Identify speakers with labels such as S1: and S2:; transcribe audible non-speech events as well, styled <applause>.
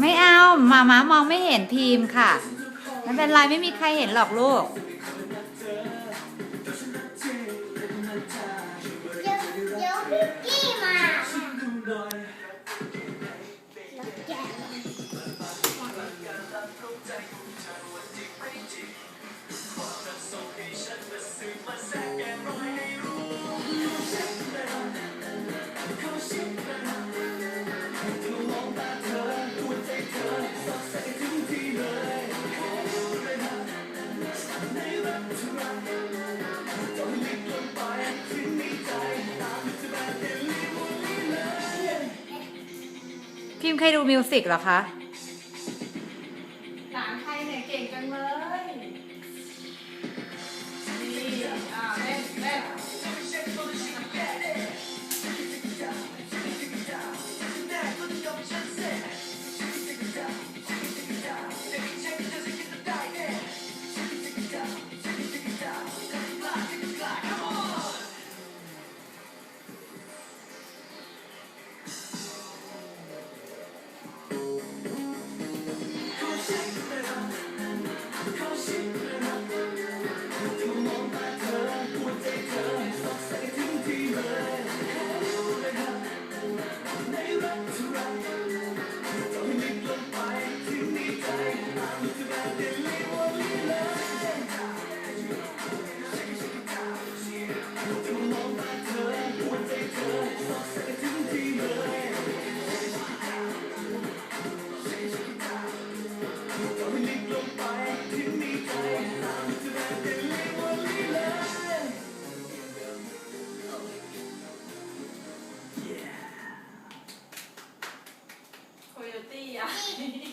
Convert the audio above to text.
S1: ไม่เอาหมาม้ามองไม่เห็นพิมค่ะไม่เป็นไรไม่มีใครเห็นหรอกลูก
S2: พิม
S1: พ์เคยดูมิวสิกเหรอคะ
S3: หลานใครเนี่ยเก่งจังเลย
S2: Okay. <laughs>